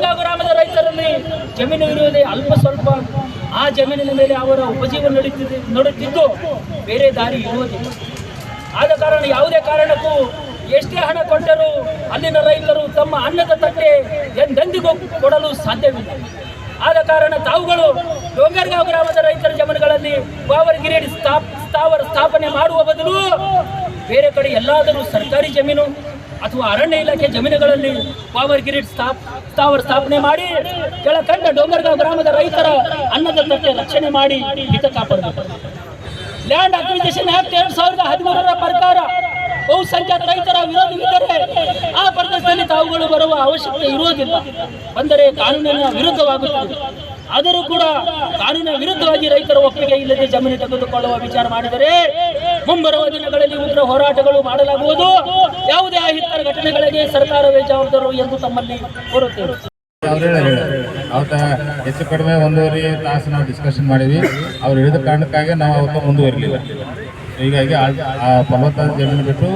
ಡೋಂಗರ್ಗಾಂವ್ ಗ್ರಾಮದ ರೈತರಲ್ಲಿ ಜಮೀನು ಇರುವುದೇ ಅಲ್ಪ ಸ್ವಲ್ಪ. ಆ ಜಮೀನಿನ ಮೇಲೆ ಅವರ ಉಪಜೀವನ ನಡೀತಿದೆ, ನಡುತ್ತಿದ್ದು ಬೇರೆ ದಾರಿ ಇರುವುದಿಲ್ಲ. ಆದ ಕಾರಣ ಯಾವುದೇ ಕಾರಣಕ್ಕೂ ಎಷ್ಟೇ ಹಣ ಕೊಟ್ಟರೂ ಅಲ್ಲಿನ ರೈತರು ತಮ್ಮ ಅನ್ನದ ತಟ್ಟೆ ಎಂದೆಂದಿಗೂ ಕೊಡಲು ಸಾಧ್ಯವಿಲ್ಲ. ಆದ ಕಾರಣ ತಾವುಗಳು ಡೋಂಗರ್ಗಾಂವ್ ಗ್ರಾಮದ ರೈತರ ಜಮೀನುಗಳಲ್ಲಿ ಗ್ರಿಡ್ ಸ್ಥಾಪ ಸ್ಥಾವರ ಸ್ಥಾಪನೆ ಮಾಡುವ ಬದಲು ಬೇರೆ ಕಡೆ ಎಲ್ಲಾದರೂ ಸರ್ಕಾರಿ ಜಮೀನು ಅಥವಾ ಅರಣ್ಯ ಇಲಾಖೆ ಜಮೀನುಗಳಲ್ಲಿ ಪವರ್ ಗ್ರಿಡ್ ಸ್ಥಾಪ್ ಸ್ಥಾವರ ಸ್ಥಾಪನೆ ಮಾಡಿ, ಕೆಳಕಂಡ ಡೋಂಗರ್ಗಾಂವ್ ಗ್ರಾಮದ ರೈತರ ಅನ್ನದ ತಟ್ಟೆ ರಕ್ಷಣೆ ಮಾಡಿ ಹಿತ ಕಾಪಾಡಬೇಕು. ಲ್ಯಾಂಡ್ ಅಕ್ವಿಜೇಷನ್ ಆಕ್ಟ್ ಎರಡ್ ಸಾವಿರದ ಹದಿಮೂರರ ಪ್ರಕಾರ ಬಹುಸಂಖ್ಯಾತ ರೈತರ ವಿರೋಧವಿದ್ದರೆ ಆ ಪ್ರದೇಶದಲ್ಲಿ ತಾವುಗಳು ಬರುವ ಅವಶ್ಯಕತೆ ಇರುವುದಿಲ್ಲ. ಬಂದರೆ ಕಾನೂನಿನ ವಿರುದ್ಧವಾಗುತ್ತದೆ. ಆದರೂ ಕೂಡ ಕಾನೂನಿನ ವಿರುದ್ಧವಾಗಿ ರೈತರ ಒಪ್ಪಿಗೆ ಇಲ್ಲದೆ ಜಮೀನು ತೆಗೆದುಕೊಳ್ಳುವ ವಿಚಾರ ಮಾಡಿದರೆ ಮುಂಬರುವ ದಿನಗಳಲ್ಲಿ ಉಗ್ರ ಹೋರಾಟಗಳು ಮಾಡಲಾಗುವುದು. ಯಾವುದೇ ಅಹಿತರ ಘಟನೆಗಳಿಗೆ ಸರ್ಕಾರವೇ ಜವಾಬ್ದಾರರು ಎಂದು ತಮ್ಮಲ್ಲಿ ಕೋರುತ್ತೇವೆ. ಅವತ್ತ ಹೆಚ್ಚು ಕಡಿಮೆ ಒಂದೂವರೆ ತಾಸು ನಾವು ಡಿಸ್ಕಷನ್ ಮಾಡಿದ್ವಿ. ಅವ್ರು ಹಿಡಿದ ಕಾರಣಕ್ಕಾಗಿ ನಾವು ಅವತ್ತು ಮುಂದುವರಿಲಿಲ್ಲ. ಹೀಗಾಗಿ ಆ- ಫಲವತ್ತಾದ ಜಮೀನು ಬಿಟ್ಟು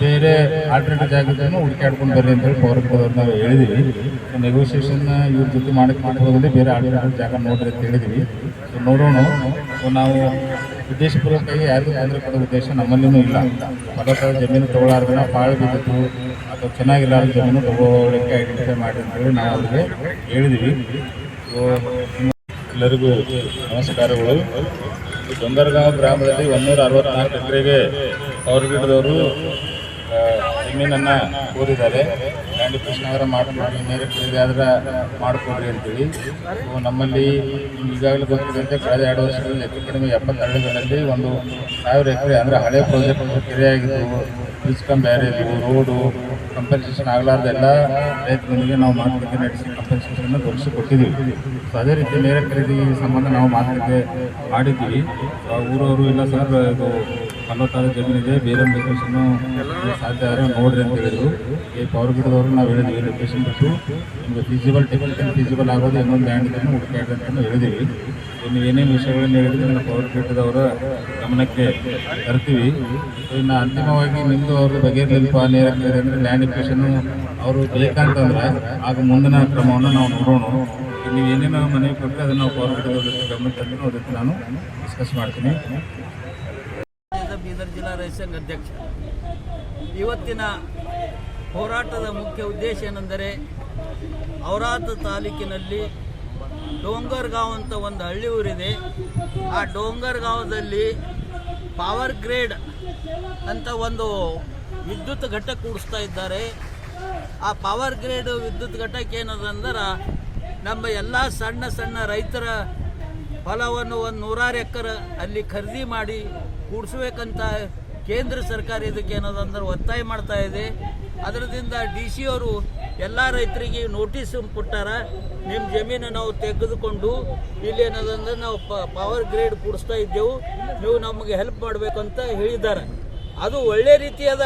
ಬೇರೆ ಆಲ್ಟರ್ನೇಟಿವ್ ಜಾಗಗಳನ್ನು ಹುಡುಕಾಡ್ಕೊಂಡು ಬರ್ರಿ ಅಂತೇಳಿ ಪೌರತ್ವದವ್ರು ನಾವು ಹೇಳಿದ್ವಿ. ನೆಗೋಸಿಯೇಷನ್ ಇವ್ರ ಜೊತೆ ಮಾಡಿ ಹೋಗೋದೇ ಬೇರೆ ಆಲ್ಟರ್ನೇಟಿವ್ ಜಾಗ ನೋಡ್ರಿ ಅಂತ ಹೇಳಿದ್ವಿ. ನೋಡೋಣ. ನಾವು ಉದ್ದೇಶಪೂರ್ವಕವಾಗಿ ಯಾರಿಗೂ ತೊಂದರೆ ಕೊಡೋ ಉದ್ದೇಶ ನಮ್ಮಲ್ಲಿನೂ ಇಲ್ಲ. ಫಲವತ್ತಾದ ಜಮೀನು ತಗೊಳ್ಳಾರ್ದನ ಪಾಳು ಬಿದ್ದಿತ್ತು ಅಥವಾ ಚೆನ್ನಾಗಿಲ್ಲ ಜಮೀನು ತಗೋಳಕ್ಕೆ ಐಡೆಂಟಿಫೈ ಮಾಡಿ ಅಂತೇಳಿ ನಾವು ಅವ್ರಿಗೆ ಹೇಳಿದ್ವಿ. ಸೊ, ಎಲ್ಲರಿಗೂ ನಮಸ್ಕಾರಗಳು. ಈ ಡೊಂಗರ್ಗಾಂವ್ ಗ್ರಾಮದಲ್ಲಿ ಒಂದೂರ ಅರವತ್ನಾಲ್ಕು ಎಕರೆಗೆ ಪವರ್ ಗ್ರಿಡ್ದವರು ಜಮೀನನ್ನು ಕೋರಿದ್ದಾರೆ. ಲ್ಯಾಂಡ್ ಕೃಷ್ಣವರ ಮಾಡ್ಕೊಡ್ರಿ ನೇರ ಖರೀದಿ ಆದ್ರೆ ಮಾಡಿಕೊಡ್ರಿ ಅಂತೇಳಿ. ಸೊ ನಮ್ಮಲ್ಲಿ ಈಗಾಗಲೇ ಗೊತ್ತಿದ್ದಂತೆ ಕಳೆದ ಎರಡು ವರ್ಷಗಳಲ್ಲಿ ಹೆಚ್ಚು ಕಡಿಮೆ ಎಪ್ಪತ್ತೆರಡುಗಳಲ್ಲಿ ಒಂದು ಸಾವಿರ ಎಕರೆ ಅಂದರೆ ಹಳೆ ಪ್ರಾಜೆಕ್ಟ್ ಕೆರೆಯಾಗಿದ್ದವು ಇಸ್ಕಂ ಬೇರೆ ಇದ್ವು ರೋಡು ಕಂಪನ್ಸೇಷನ್ ಆಗಲಾರ್ದೆಲ್ಲ ರೈತರೊಂದಿಗೆ ನಾವು ಮಾತುಕತೆ ನಡೆಸಿ ಕಂಪನ್ಸೇಷನ್ ಕೊಟ್ಟಿದ್ದೀವಿ ಸೊ ಅದೇ ರೀತಿ ನೇರ ಖರೀದಿ ಸಂಬಂಧ ನಾವು ಮಾತುಕತೆ ಮಾಡಿದ್ದೀವಿ. ಊರವರು ಇಲ್ಲ ಸರ್, ಇದು ಫಲವತ್ತಾದ ಜಮೀನಿದೆ, ಬೇರೆ ಲೊಕೇಶನ್ನು ಸಾಧ್ಯ ಆದರೆ ನೋಡ್ರಿ ಅಂತ ಹೇಳಿದ್ರು. ಈ ಪವರ್ ಗಿಡದವರು ನಾವು ಹೇಳಿದ್ವಿ ಲೊಕೇಶನ್ ಬಿಟ್ಟು. ನಿಮಗೆ ಫಿಸಿಬಲ್ ಟೆಕ್ನಿಕಲ್ ಫಿಸಿಬಲ್ ಆಗೋದು, ಇನ್ನೊಂದು ಲ್ಯಾಂಡ್ ಇದನ್ನು ಹುಡುಕಾಡ್ರಿ ಅಂತ ಹೇಳಿದ್ವಿ. ಇನ್ನು ಏನೇನು ವಿಷಯಗಳನ್ನು ಹೇಳಿದ್ರೆ ನಾವು ಪವರ್ ಗಿಡದವರ ಗಮನಕ್ಕೆ ತರ್ತೀವಿ. ಇನ್ನು ಅಂತಿಮವಾಗಿ ನಿಮ್ಮದು ಅವ್ರದ್ದು ಬಗೆಹರಿಲಿಲ್ಪ ನೇರ ಖರೀದಿ ಅಂದರೆ ಲ್ಯಾಂಡ್ ಲೊಕೇಶನ್ನು ಅವರು ಬೇಕಂತಂದ್ರೆ ಆಗ ಮುಂದಿನ ಕ್ರಮವನ್ನು ನಾವು ನೋಡೋಣ. ನೀವು ಏನೇನು ಮನವಿ ಕೊಟ್ಟರೆ ಅದನ್ನು ನಾವು ಪವರ್ ಗಿಡದವ್ರ ಗಮನಕ್ಕೆ ತಂದು ಅದ್ರ ನಾನು ಡಿಸ್ಕಸ್ ಮಾಡ್ತೀನಿ. ಜಿಲ್ಲಾ ರೈತ ಅಧ್ಯಕ್ಷ. ಇವತ್ತಿನ ಹೋರಾಟದ ಮುಖ್ಯ ಉದ್ದೇಶ ಏನೆಂದರೆ ಔರಾದ ತಾಲೂಕಿನಲ್ಲಿ ಡೋಂಗರ್ಗಾಂವ್ ಅಂತ ಒಂದು ಹಳ್ಳಿ ಊರಿದೆ. ಆ ಡೋಂಗರ್ಗಾಂವದಲ್ಲಿ ಪವರ್ ಗ್ರೇಡ್ ಅಂತ ಒಂದು ವಿದ್ಯುತ್ ಘಟಕ ಕೂಡಿಸ್ತಾ ಇದ್ದಾರೆ. ಆ ಪವರ್ ಗ್ರೇಡ್ ವಿದ್ಯುತ್ ಘಟಕ ಏನದಂದ್ರೆ ನಮ್ಮ ಎಲ್ಲ ಸಣ್ಣ ಸಣ್ಣ ರೈತರ ಹೊಲವನ್ನು ಒಂದು ನೂರಾರು ಎಕರೆ ಅಲ್ಲಿ ಖರೀದಿ ಮಾಡಿ ಕೂಡಿಸ್ಬೇಕಂತ ಕೇಂದ್ರ ಸರ್ಕಾರ ಇದಕ್ಕೆ ಏನದಂದ್ರೆ ಒತ್ತಾಯ ಮಾಡ್ತಾ ಇದೆ. ಅದರದಿಂದ ಡಿ ಸಿ ಅವರು ಎಲ್ಲ ರೈತರಿಗೆ ನೋಟಿಸ್ ಕೊಟ್ಟಾರ. ನಿಮ್ಮ ಜಮೀನು ನಾವು ತೆಗೆದುಕೊಂಡು ಇಲ್ಲಿ ಏನದಂದ್ರೆ ನಾವು ಪವರ್ ಗ್ರೇಡ್ ಕೂಡಿಸ್ತಾ ಇದ್ದೆವು. ನೀವು ನಮಗೆ ಹೆಲ್ಪ್ ಮಾಡಬೇಕು ಅಂತ ಹೇಳಿದ್ದಾರೆ. ಅದು ಒಳ್ಳೆ ರೀತಿಯಾದ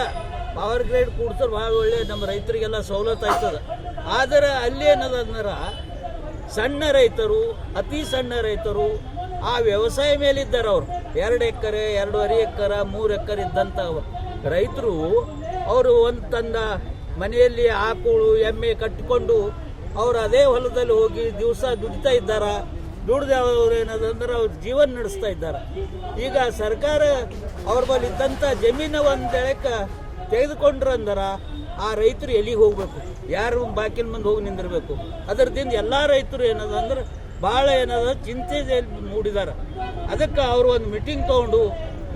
ಪವರ್ ಗ್ರೇಡ್ ಕೂಡಿಸ್ರೆ ಭಾಳ ಒಳ್ಳೆ ನಮ್ಮ ರೈತರಿಗೆಲ್ಲ ಸವಲತ್ತು ಆಯ್ತದ. ಆದರೆ ಅಲ್ಲಿ ಏನದಂದ್ರೆ ಸಣ್ಣ ರೈತರು, ಅತಿ ಸಣ್ಣ ರೈತರು ಆ ವ್ಯವಸಾಯ ಮೇಲಿದ್ದಾರೆ ಅವರು. ಎರಡು ಎಕರೆ, ಎರಡೂವರೆ ಎಕರೆ, ಮೂರು ಎಕರೆ ಇದ್ದಂಥ ರೈತರು ಅವರು ಒಂದು ತಂದ ಮನೆಯಲ್ಲಿ ಆಕಳು, ಎಮ್ಮೆ ಕಟ್ಟಿಕೊಂಡು ಅವರು ಅದೇ ಹೊಲದಲ್ಲಿ ಹೋಗಿ ದಿವಸ ದುಡಿತಾ ಇದ್ದಾರ? ದುಡ್ದು ಅವ್ರು ಏನದಂದ್ರೆ ಅವ್ರ ಜೀವನ ನಡೆಸ್ತಾ ಇದ್ದಾರೆ? ಈಗ ಸರ್ಕಾರ ಅವ್ರ ಬಳಿ ಇದ್ದಂಥ ಜಮೀನು ಒಂದು ಎಳಕ್ಕೆ ತೆಗೆದುಕೊಂಡ್ರಂದ್ರ ಆ ರೈತರು ಎಲ್ಲಿಗೆ ಹೋಗ್ಬೇಕು? ಯಾರು ಬಾಕಿನ ಮುಂದೆ ಹೋಗಿ ನಿಂದಿರಬೇಕು? ಅದರದಿಂದ ಎಲ್ಲ ರೈತರು ಏನದ ಅಂದ್ರೆ ಭಾಳ ಏನದ ಚಿಂತೆ ಮೂಡಿದಾರ. ಅದಕ್ಕೆ ಅವರು ಒಂದು ಮೀಟಿಂಗ್ ತಗೊಂಡು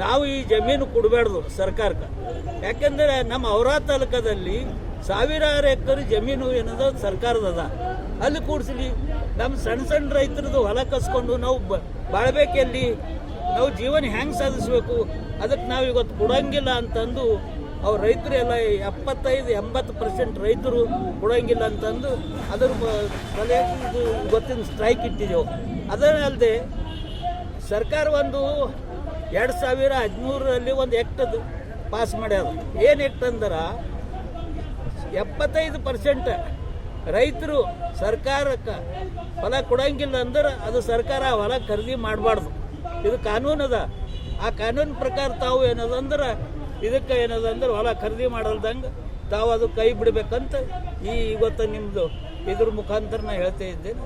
ನಾವು ಈ ಜಮೀನು ಕೊಡಬಾರ್ದು ಸರ್ಕಾರಕ್ಕೆ. ಯಾಕೆಂದರೆ ನಮ್ಮ ಔರಾ ತಾಲೂಕದಲ್ಲಿ ಸಾವಿರಾರು ಎಕರೆ ಜಮೀನು ಏನದ ಸರ್ಕಾರದ ಅಲ್ಲಿ ಕೂಡಿಸ್ಲಿ ನಮ್ಮ ಸಣ್ಣ ಸಣ್ಣ ರೈತರದ್ದು ಹೊಲ ಕಸ್ಕೊಂಡು ನಾವು ಬಾಳ್ಬೇಕೆಲ್ಲಿ ನಾವು ಜೀವನ ಹೆಂಗೆ ಸಾಧಿಸ್ಬೇಕು ಅದಕ್ಕೆ ನಾವು ಇವತ್ತು ಕೊಡಂಗಿಲ್ಲ ಅಂತಂದು ಅವ್ರ ರೈತರು ಎಲ್ಲ ಎಪ್ಪತ್ತೈದು, ಎಂಬತ್ತು ಪರ್ಸೆಂಟ್ ರೈತರು ಕೊಡೋಂಗಿಲ್ಲ ಅಂತಂದು ಅದ್ರ ಮನೆ ಗೊತ್ತಿನ ಸ್ಟ್ರೈಕ್ ಇಟ್ಟಿದ್ದೆವು ಅದಲ್ಲದೆ ಸರ್ಕಾರ ಒಂದು ಎರಡು ಸಾವಿರ ಹದಿಮೂರರಲ್ಲಿ ಒಂದು ಎಕ್ಟದು ಪಾಸ್ ಮಾಡ್ಯಾರ ಏನು ಎಕ್ಟ್ ಅಂದ್ರೆ ಎಪ್ಪತ್ತೈದು ಪರ್ಸೆಂಟ್ ರೈತರು ಸರ್ಕಾರಕ್ಕೆ ಹೊಲ ಕೊಡಂಗಿಲ್ಲ ಅಂದ್ರೆ ಅದು ಸರ್ಕಾರ ಹೊಲ ಖರೀದಿ ಮಾಡಬಾರ್ದು. ಇದು ಕಾನೂನು ಅದ ಆ ಕಾನೂನು ಪ್ರಕಾರ ತಾವು ಏನದ ಅಂದ್ರೆ ಇದಕ್ಕೆ ಏನದ ಅಂದ್ರೆ ಹೊಲ ಖರೀದಿ ಮಾಡಲ್ದಂಗೆ ತಾವು ಅದು ಕೈ ಬಿಡಬೇಕಂತ ಈ ಇವತ್ತು ನಿಮ್ಮದು ಇದ್ರ ಮುಖಾಂತರ ನಾ ಹೇಳ್ತಾ ಇದ್ದೇನೆ.